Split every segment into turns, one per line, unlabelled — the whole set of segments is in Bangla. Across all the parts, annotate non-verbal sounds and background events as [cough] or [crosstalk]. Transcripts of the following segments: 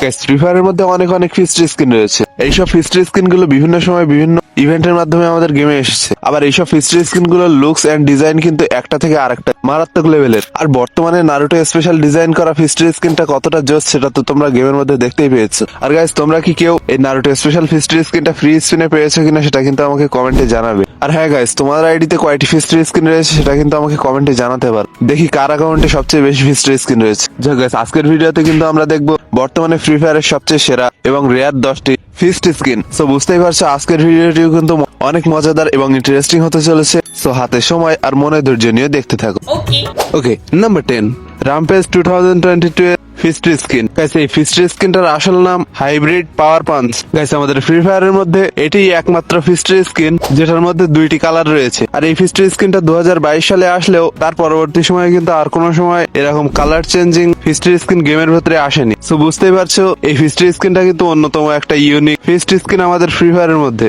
ফ্রি ফায়ারের মধ্যে অনেক অনেক ফিস্ট্রি স্কিন রয়েছে। এইসব হিস্ট্রি স্কিনগুলো বিভিন্ন সময় বিভিন্ন ইভেন্টের মাধ্যমে আমাদের গেমে এসেছে। আবার এইসব ফিস্ট্রি স্কিনগুলোর লুকস এন্ড ডিজাইন কিন্তু একটা থেকে আরেকটা মারাত্মক লেভেলের আর বর্তমানে নারুটো স্পেশাল ডিজাইন করা ফিস্ট্রি স্কিনটা কতটা জোস সেটা তো তোমরা গেমের মধ্যে দেখতেই পেয়েছ। আর গাইজ তোমরা কি কেউ এই নারুটো স্পেশাল ফিস্ট্রি স্কিনটা ফ্রি স্পিনে পেয়েছ কিনা সেটা কিন্তু আমাকে কমেন্টে জানাবে। আর হ্যাঁ গাইজ তোমার আইডিতে কয়টি ফিস্ট্রি স্কিন রয়েছে সেটা কিন্তু আমাকে কমেন্টে জানাতে পারো। দেখি কার অ্যাকাউন্টে সবচেয়ে বেশি ফিস্ট্রি স্কিন রয়েছে। যাক গাইজ আজকের ভিডিওতে কিন্তু আমরা দেখব বর্তমানে ফ্রি ফায়ারের সবচেয়ে সেরা এবং রেয়ার দশটি ফিস্ট স্কিন সো বুঝতেই পারছ আজকের ভিডিওটিও কিন্তু অনেক মজাদার এবং ইন্টারেস্টিং হতে চলেছে। সো হাতে সময় আর মনে ধৈর্য নিয়ে দেখতে থাকো.
Okay
number ten rampage two thousand twenty two ফিস্ট্রি skin. Guys, এই ফিস্ট্রি স্কিনটার আসল নাম হাইব্রিড পাওয়ার পাঞ্চ গাইস, আমাদের ফ্রি ফায়ারের মধ্যে এটি একমাত্র ফিস্ট্রি স্কিন, যেটার মধ্যে দুইটি কালার রয়েছে। আর এই ফিস্ট্রি স্কিনটা দু সালে আসলেও তার পরবর্তী সময়ে কিন্তু আর কোনো সময় এরকম কালার চেঞ্জিং ফিস্ট্রি স্কিন গেমের ভেতরে আসেনি। সো বুঝতেই পারছ, এই ফিস্ট্রি স্কিনটা কিন্তু অন্যতম একটা ইউনিক ফিস্ট্রি স্কিন আমাদের ফ্রি ফায়ারের মধ্যে।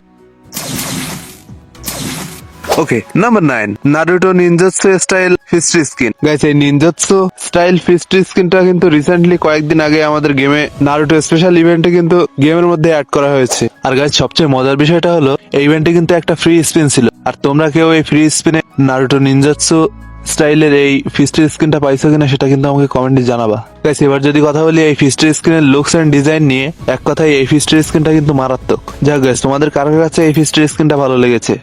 Okay number nine Naruto ninjutsu style ফিস্ট্রি skin guys এই নিনজাৎসু স্টাইল ফিস্ট্রি স্কিনটা কিন্তু রিসেন্টলি কয়েকদিন আগে আমাদের গেমে নারুটো স্পেশাল ইভেন্টে কিন্তু গেমের মধ্যে অ্যাড করা হয়েছে। আর গাইস সবচেয়ে মজার বিষয়টা হলো, এই ইভেন্টে কিন্তু একটা ফ্রি স্পিন ছিল। আর তোমরা কেউ এই ফ্রি স্পিনে নারুটো নিনজাৎসু স্টাইলের এই ফিস্ট্রি স্কিনটা পাইছো কিনা সেটা কিন্তু আমাকে কমেন্টে জানাবা। গাইস এবার যদি কথা বলি এই ফিস্ট্রি স্কিনের লুকস এন্ড ডিজাইন নিয়ে, এক কথায় এই ফিস্ট্রি স্কিনটা কিন্তু মারাত্মক। যাক গাইস তোমাদের কারোর কাছে এই ফিস্ট্রি স্কিনটা ভালো লেগেছে?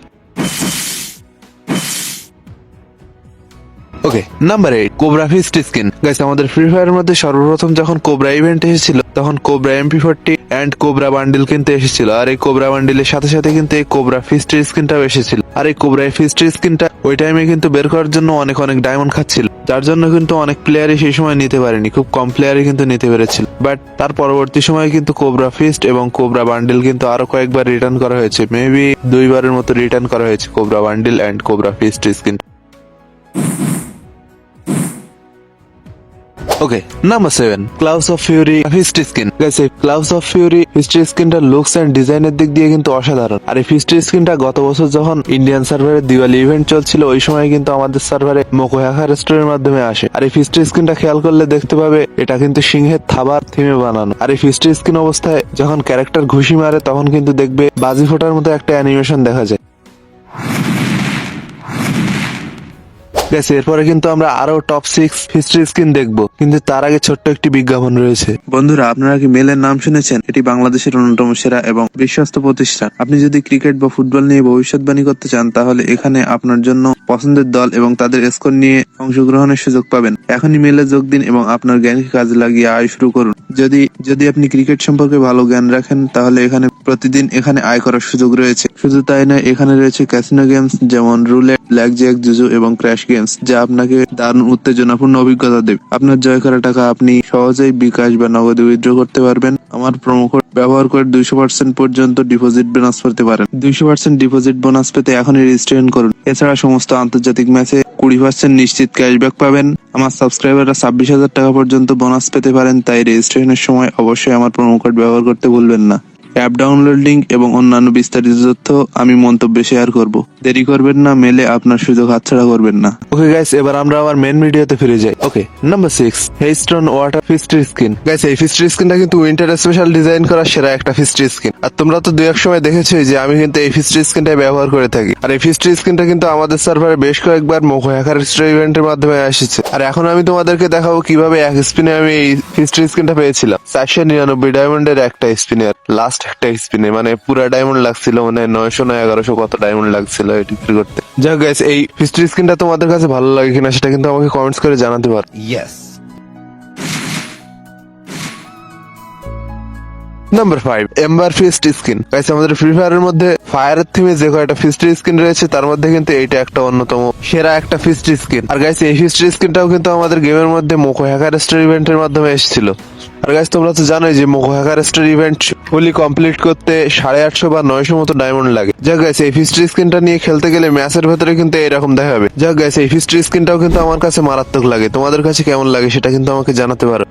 Okay number eight cobra fist skin guys আমাদের ফ্রি ফায়ারের মধ্যে সর্বপ্রথম যখন কোবরা ইভেন্ট এসেছিল, তখন cobra MP forty and cobra bundle কিন্তু এসেছিল। আর এই কোবরা বান্ডিলের সাথে সাথে কিন্তু এই কোবরা ফিস্ট স্কিনটাও এসেছিল। আর এই কোবরা ফিস্ট স্কিনটা ওই টাইমে কিন্তু বের করার জন্য অনেক অনেক ডায়মন্ড খাচ্ছিল। যার জন্য কিন্তু অনেক প্লেয়ারই সেই সময় নিতে পারেনি। খুব কম প্লেয়ারই কিন্তু নিতে পেরেছিল। বাট তার পরবর্তী সময়ে কিন্তু কোবরা ফিস্ট এবং কোবরা বান্ডিল কিন্তু আরও কয়েকবার রিটার্ন করা হয়েছে। মেবি দুইবারের মতো রিটার্ন করা হয়েছে Cobra bundle and Cobra fist skin okay number seven claws of fury feisty skin claws of fury feisty স্কিনটা লুকস এন্ড ডিজাইনের দিক দিয়ে কিন্তু অসাধারণ। আর এই ফিস্টি স্কিনটা গত বছর যখন ইন্ডিয়ান সার্ভারে দিওয়ালি ইভেন্ট চলছিল, ওই সময় কিন্তু আমাদের সার্ভারে মোকো হ্যাকার স্টোরের মাধ্যমে আসে। আর এই ফিস্টি স্কিনটা খেয়াল করলে দেখতে পাবে, এটা কিন্তু সিংহের থাবার থিমে বানানো। আর এই ফিস্টি স্কিন অবস্থায় যখন ক্যারেক্টার ঘুষি মারে, তখন কিন্তু দেখবে বাজি ফোটার মতো একটা অ্যানিমেশন দেখা যায়। গেছে, এরপরে কিন্তু আমরা আরও টপ সিক্স হিস্ট্রি স্কিন দেখব। কিন্তু তার আগে ছোট্ট একটি বিজ্ঞাপন রয়েছে। বন্ধুরা, আপনারা কি মেলের নাম শুনেছেন? এটি বাংলাদেশের অন্যতম সেরা এবং বিশ্বস্ত প্রতিষ্ঠান। আপনি যদি ক্রিকেট বা ফুটবল নিয়ে ভবিষ্যৎবাণী করতে চান, তাহলে এখানে আপনার জন্য পছন্দের দল এবং তাদের স্কোর নিয়ে অংশগ্রহণের সুযোগ পাবেন। এখনই মেলে যোগ দিন এবং আপনার জ্ঞানকে কাজে লাগিয়ে আয় শুরু করুন। যদি যদি আপনি ক্রিকেট সম্পর্কে ভালো জ্ঞান রাখেন, তাহলে এখানে প্রতিদিন এখানে আয় করার সুযোগ রয়েছে। শুধু তাই নয়, এখানে রয়েছে ক্যাসিনো গেমস যেমন রুলেট ব্ল্যাক জ্যাক জুজু এবং ক্র্যাশ গেমস যা আপনাকে দারুণ উত্তেজনাপূর্ণ অভিজ্ঞতা দেবে। আপনার জয় করা টাকা আপনি সহজেই বিকাশ বা নগদে উইথড্র করতে পারবেন। আমার কোড ব্যবহার করে দুইশো পার্সেন্ট পর্যন্ত ডিপোজিট বোনাস পেতে পারেন। দুইশো পার্সেন্ট ডিপোজিট বোনাস পেতে এখনই রেজিস্ট্রেশন করুন। এছাড়া সমস্ত আন্তর্জাতিক ম্যাচে কুড়ি পার্সেন্ট নিশ্চিত ক্যাশব্যাক পাবেন। আমার সাবস্ক্রাইবাররা ছাব্বিশ হাজার টাকা পর্যন্ত বোনাস পেতে পারেন, তাই রেজিস্ট্রেশনের সময় অবশ্যই আমার প্রোমো কোড ব্যবহার করতে ভুলবেন না। অ্যাপ ডাউনলোড লিঙ্ক এবং অন্যান্য বিস্তারিত তথ্য আমি মন্তব্যে শেয়ার করব। দেরি করবেন না, মেলে আপনার সুযোগ হাতছাড়া করবেন না। ওকে গাইস এবার আমরা আবার মেন ভিডিওতে ফিরে যাই। ওকে নাম্বার সিক্স হেস্টন ওয়াটার ফিস্ট্রি স্কিন গাইস এই ফিস্ট্রি স্কিনটা কিন্তু উইন্টার স্পেশাল ডিজাইন করা সেরা একটা ফিস্ট্রি স্কিন আর তোমরা তো দুই এক সময় দেখেছোই যে আমি কিন্তু এই ফিস্ট্রি স্কিনটাই ব্যবহার করে থাকি। আর এই ফিস্ট্রি স্কিনটা কিন্তু আমাদের সার্ভারে বেশ কয়েকবার মোকো হ্যাকার ইভেন্টের মাধ্যমে এসেছে আর এখন আমি তোমাদেরকে দেখাবো কীভাবে এক স্পিনে আমি এই ফিস্ট্রি স্কিনটা পেয়েছিলাম। চারশো নিরানব্বই ডায়মন্ডের একটা স্পিনের লাস্ট একটা স্পিনে মানে পুরা ডায়মন্ড লাগছিল মানে নয়শো না এগারোশো কত ডায়মন্ড লাগছিল এটি করতে। যাক গাইস এই ফিস্ট্রি স্কিনটা তোমাদের কাছে ভালো লাগে কিনা সেটা কিন্তু আমাকে কমেন্টস করে জানাতে পারো।
Yes.
Number five ember fist skin guys আমাদের ফ্রি ফায়ারের মধ্যে ফায়ারের থিমে যে কয়টা ফিস্ট স্কিন রয়েছে তার মধ্যে কিন্তু এইটা একটা অন্যতম। সেরা একটা ফিস্ট স্কিন আর গাইস এই ফিস্ট স্কিনটাও কিন্তু আমাদের গেমের মধ্যে মোকো হ্যাকার স্টোর ইভেন্টের মাধ্যমে এসেছিল। আর গাইস তোমরা তো জানোই যে Moco hacker store event fully complete করতে সাড়ে আটশো বা নয়শো মতো ডায়মন্ড লাগে। যা গাইস এই ফিস্ট্রি স্কিনটা নিয়ে খেলতে গেলে ম্যাচের ভেতরে কিন্তু এরকম দেখা যাবে। যা গাইস এই ফিস্ট্রি স্কিনটাও কিন্তু আমার কাছে মারাত্মক লাগে। তোমাদের কাছে কেমন লাগে সেটা কিন্তু আমাকে জানাতে পারো।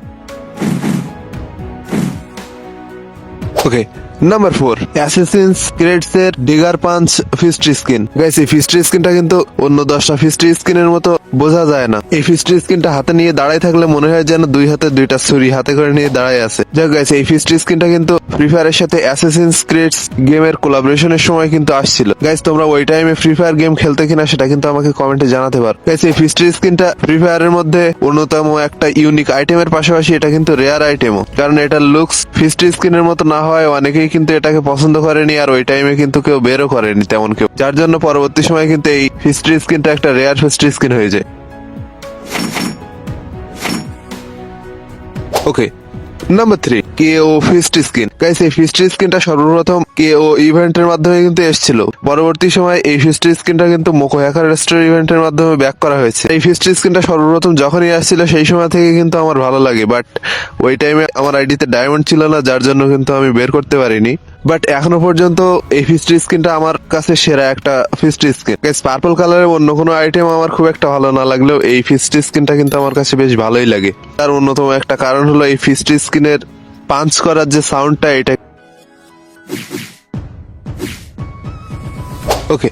ওকে নাম্বার ফোর অ্যাসেসিনস ক্রেডস এর ডিগার পাঞ্চ ফিস্ট্রি স্কিন গাইস এই ফিস্ট্রি স্কিনটা কিন্তু অন্য দশটা ফিস্ট্রি স্কিনের মতো বোঝা যায় না। এই ফিস্ট্রি স্কিনটা হাতে নিয়ে দাঁড়ায় থাকলে মনে হয় যেন দুই হাতে দুইটা ছুরি হাতে করে নিয়ে দাঁড়ায় আছে। যাক গাইস এই ফিস্ট্রি স্কিনটা কিন্তু ফ্রি ফায়ারের সাথে অ্যাসেসিনস ক্রেডস গেমের কোলাবোরেশনের সময় কিন্তু আসছিল। গাইস তোমরা ওই টাইমে ফ্রি ফায়ার গেম খেলতে কিনা সেটা কিন্তু আমাকে কমেন্টে জানাতে পারো। গাইস এই ফিস্ট্রি স্কিনটা ফ্রি ফায়ারের মধ্যে অন্যতম একটা ইউনিক আইটেমের পাশাপাশি এটা কিন্তু রেয়ার আইটেমও কারণ এটার লুকস ফিস্ট্রি স্কিনের মতো না হয় অনেকেই কিন্তু এটাকে পছন্দ করেনি আর ওই টাইমে কিন্তু কেউ বেরও করেনি তেমন কেউ। যার জন্য পরবর্তী সময় কিন্তু এই ফিস্ট্রি স্কিনটা একটা রেয়ার ফিস্ট্রি স্কিন হয়ে যায়। Okay number three K O fist skin guys এই ফিস্ট স্কিনটা সর্বপ্রথম কে ও ইভেন্টের মাধ্যমে কিন্তু এসেছিল। পরবর্তী সময় এই ফিস্ট স্কিনটা কিন্তু মোকো হ্যাকার রেস্টোর ইভেন্টের মাধ্যমে ব্যাক করা হয়েছে। এই ফিস্ট স্কিনটা সর্বপ্রথম যখনই আসছিল, সেই সময় থেকে কিন্তু আমার ভালো লাগে। বাট ওই টাইমে আমার আইডিতে ডায়মন্ড ছিল না, যার জন্য কিন্তু আমি বের করতে পারিনি। বাট এখনও পর্যন্ত এই ফিস্ট্রি স্কিনটা আমার কাছে সেরা একটা ফিস্ট্রি স্কিন পার্পল কালারের অন্য কোনো আইটেম আমার খুব একটা ভালো না লাগলেও এই ফিস্ট্রি স্কিনটা কিন্তু আমার কাছে বেশ ভালোই লাগে। তার অন্যতম একটা কারণ হলো এই ফিস্ট্রি স্কিনের পাঞ্চ করার যে সাউন্ডটা এটা okay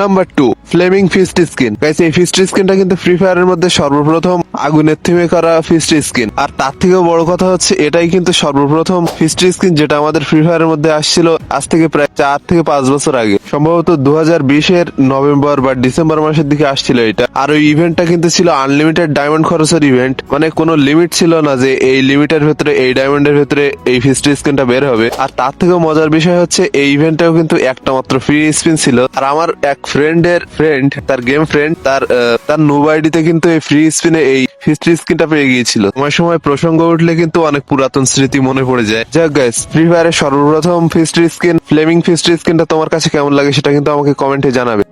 number two flaming fist skin এই ফিস্ট স্কিনটা কিন্তু ফ্রি ফায়ারের মধ্যে সর্বপ্রথম আগুনের থিমে করা ফিস্ট স্কিন আর তার থেকেও বড় কথা হচ্ছে, এটাই কিন্তু সর্বপ্রথম ফিস্ট স্কিন যেটা আমাদের ফ্রি ফায়ারের মধ্যে আসছিল আজ থেকে প্রায় চার থেকে পাঁচ বছর আগে। সম্ভবত দু বিশের নভেম্বর বা ডিসেম্বর মাসের দিকে আসছিল এটা। আর ওই ইভেন্টটা কিন্তু ছিল আনলিমিটেড ডায়মন্ড খরচের ইভেন্ট মানে কোনো লিমিট ছিল না যে এই লিমিটের ভেতরে, এই ডায়মন্ডের ভেতরে এই ফিস্ট স্কিনটা বের হবে। আর তার থেকেও মজার বিষয় হচ্ছে, এই ইভেন্টেও কিন্তু একটা মাত্র ফ্রি স্পিন ছিল। আর আমার এক ফ্রেন্ডের ফ্রেন্ড তার গেম ফ্রেন্ড তার তার নোবাইডিতে কিন্তু এই ফ্রি স্পিনে এই হিস্ট্রি স্কিনটা পেয়ে গিয়েছিল। সময় সময় প্রসঙ্গ উঠলে কিন্তু অনেক পুরাতন স্মৃতি মনে পড়ে যায়। যাক গাইস ফ্রি ফায়ারের সর্বপ্রথম ফিস্ট্রি স্কিন ফ্লেমিং ফিস্ট্রি স্কিনটা তোমার কাছে কেমন লাগে সেটা কিন্তু আমাকে কমেন্টে জানাবে।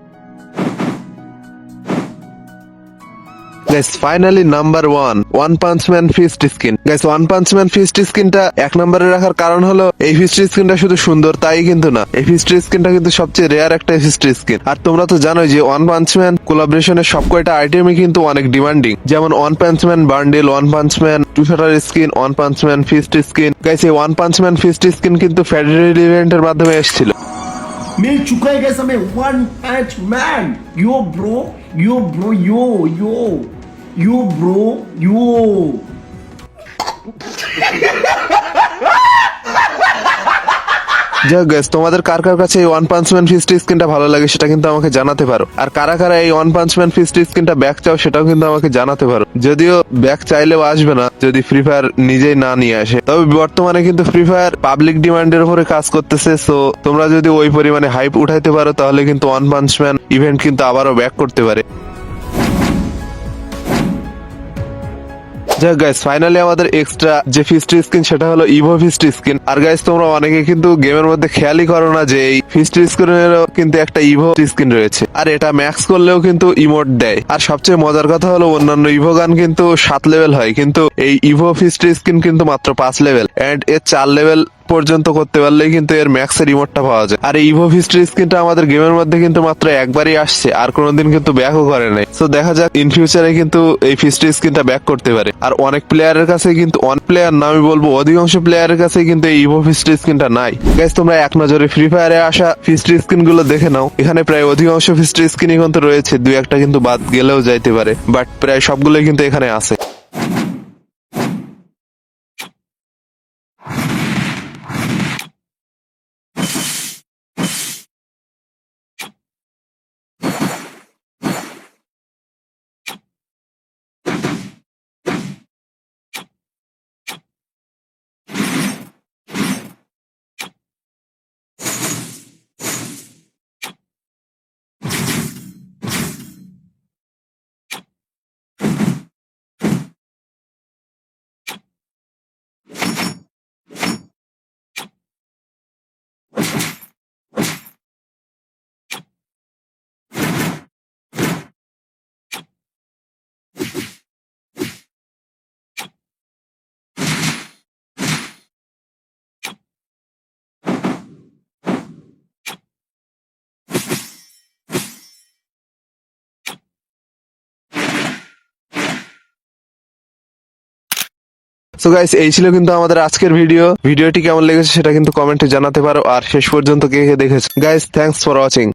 guys finally number one one punch man fist skin guys one punch man fist স্কিনটা এক নম্বরে রাখার কারণ হলো এই ফিস্ট স্কিনটা শুধু সুন্দর তাই কিন্তু না এই ফিস্ট স্কিনটা কিন্তু সবচেয়ে রেয়ার একটা ফিস্ট স্কিন আর তোমরা তো জানোই যে ওয়ান পাঞ্চ ম্যান কোলাবরেশনের সব কয়টা আইটেমই কিন্তু অনেক ডিমান্ডিং যেমন one punch man bundle one punch man two shatter skin one punch man fist skin guys এই one punch man fist skin কিন্তু ফেডারেল ইভেন্টের মাধ্যমে এসেছিল
मिल चुका है गैस हमें one punch man yo bro yo bro yo yo You bro, you. [laughs]
যাই হোক তোমাদের কার কার কাছে এই ওয়ান পাঞ্চম্যান ফিস্টি স্কিনটা ভালো লাগে সেটা কিন্তু আমাকে জানাতে পারো। আর কারা কারা এই ওয়ান পাঞ্চম্যান ফিস্টি স্কিনটা ব্যাক চাও সেটাও কিন্তু আমাকে জানাতে পারো। যদিও ব্যাক চাইলেও আসবে না যদি ফ্রি ফায়ার নিজেই না নিয়ে আসে। তবে বর্তমানে কিন্তু ফ্রি ফায়ার পাবলিক ডিমান্ডের উপরে কাজ করতেছে সো তোমরা যদি ওই পরিমাণে হাইপ উঠাইতে পারো তাহলে কিন্তু ওয়ান পাঞ্চম্যান ইভেন্ট কিন্তু আবারও ব্যাক করতে পারে। যাক গাইস ফাইনালি আমাদের এক্সট্রা যে ফিস্ট স্কিন সেটা হলো ইভো ফিস্ট স্কিন আর গাইস তোমরা অনেকে কিন্তু গেমের মধ্যে খেয়ালই করো না যে এই ফিস্ট স্কিনেরও কিন্তু একটা ইভো স্কিন রয়েছে। আর এটা ম্যাক্স করলেও কিন্তু ইমোট দেয়। আর সবচেয়ে মজার কথা হলো, অন্যান্য ইভো গান কিন্তু সাত লেভেল হয়। কিন্তু এই ইভো ফিস্ট স্কিন কিন্তু মাত্র পাঁচ লেভেল এন্ড এর চার লেভেল পর্যন্ত করতে পারলেই কিন্তু এর ম্যাক্সের রিমোটটা পাওয়া যায়। আর ইভো হিস্ট্রি স্ক্রিনটা আমাদের গেমের মধ্যে কিন্তু মাত্র একবারই আসছে, আর কোনোদিন কিন্তু ব্যাকও করে নাই। তো দেখা যাক ইন ফিউচারে কিন্তু এই ফিস্ট্রি স্ক্রিনটা ব্যাক করতে পারে। আর অনেক প্লেয়ারের কাছে কিন্তু অন প্লেয়ার না, আমি বলব, অধিকাংশ প্লেয়ারের কাছে কিন্তু এই ইভো ফিস্ট্রি স্ক্রিনটা নাই। গাইস তোমরা এক নজরে ফ্রি ফায়ারে আসা ফিস্ট্রি স্কিনগুলো দেখে নাও। এখানে প্রায় অধিকাংশ ফিস্ট্রি স্ক্রিনই কিন্তু রয়েছে, দুই একটা কিন্তু বাদ গেলেও যাইতে পারে বাট প্রায় সবগুলোই কিন্তু এখানে আছে। সো গাইস এই ছিল কিন্তু আমাদের আজকের ভিডিও ভিডিওটি কেমন লেগেছে সেটা কিন্তু কমেন্টে জানাতে পারো। আর শেষ পর্যন্ত কে কে দেখেছ গাইস থ্যাঙ্কস ফর ওয়াচিং